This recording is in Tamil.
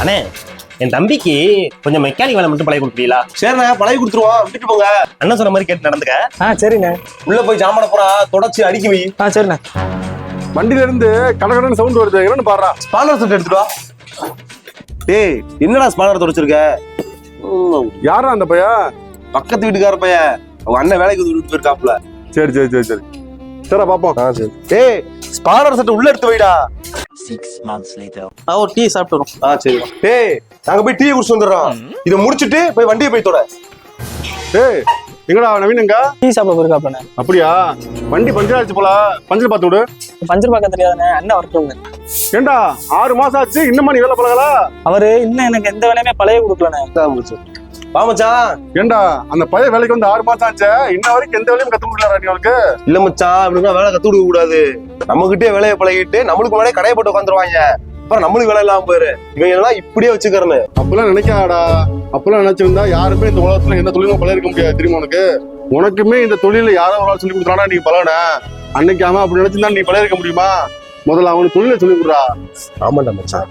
அண்ணே என் தம்பிக்கு கொஞ்சம் மெக்கானிக் வேலை மட்டும் பழகி கொடுப்பீங்களா சரிண்ணே பழகி கொடுத்துருவோம். விட்டுட்டு போங்க. அண்ணன் சொன்ன மாதிரி கேட்டு நடந்துக்க. ஆ சரிண்ணே. உள்ள போய் ஜாமான பூரா தொடச்சி அடுக்கி வை. ஆ சரிண்ணே. வண்டியில இருந்து கடகடன்னு சவுண்ட் வருது. என்னன்னு பாடுறா. ஸ்பானர் செட் எடுத்துட்டு வா. டேய் என்னடா ஸ்பானர் தொடச்சிருக்க? யாரா அந்த பையன்? பக்கத்து வீட்டுக்கார பையன். அவங்க அண்ணன் வேலைக்கு வந்து விட்டு போயிருக்காப்ல சரி சரி சரி சரி. சரிடா பாப்போம். டேய் ஸ்பானர் செட் உள்ள எடுத்து வைடா. ஒரு டீ சாப்பிட்டு ஆ சரி. டேய் நாங்க போய் டீ குடிச்சு வந்துடுறோம். இதை முடிச்சிட்டு போய் வண்டியை போய் தொட. டேய் எங்கடா நவீனுங்க? டீ சாப்பிட போயிருக்காப்லண்ணே அப்படியா? வண்டி பஞ்சர் ஆச்சு போல. பஞ்சர் பார்த்து விடு. பஞ்சர் பார்க்க தெரியாதுண்ணே. அண்ணன் வரட்டும் ஏண்டா ஆறு மாசம் ஆச்சு இன்னுமா நீ வேலை பழகல? அவரு இன்னும் எனக்கு எந்த வேலையுமே பழைய கொடுக்கலண்ணே. வா மச்சான். ஏண்டா அந்த பையன் வேலைக்கு வந்து ஆறு மாசம் ஆச்சு? இன்ன வரைக்கும் எந்த வேலையும் கத்து முடியல அவனுக்கு? இல்ல மச்சான் இவனுக்கு வேலை கத்து கொடுக்க கூடாது. நம்ம கிட்டே வேலையை பழகிட்டு நம்மளுக்கு முன்னாடியே கடையை போட்டு உட்காந்துருவாங்க அப்புறம் நம்மளுக்கு வேலை இல்லாம போயிரு. இவங்க எல்லாம் இப்படியே வச்சுக்கிறேன்னு அப்பெல்லாம் நினைக்காடா அப்பெல்லாம் நினைச்சிருந்தா யாருமே இந்த உலகத்துல எந்த தொழிலும் பழகிருக்க முடியாது தெரியுமா உனக்கு? உனக்குமே இந்த தொழில யாரோ ஒரு சொல்லி கொடுத்தானா நீ பழகன? அன்னைக்கு அவன் அப்படி நினைச்சிருந்தா நீ பழகிருக்க முடியுமா? முதல்ல அவனுக்கு தொழிலை சொல்லி கொடுறா ஆமாண்டா மச்சான்.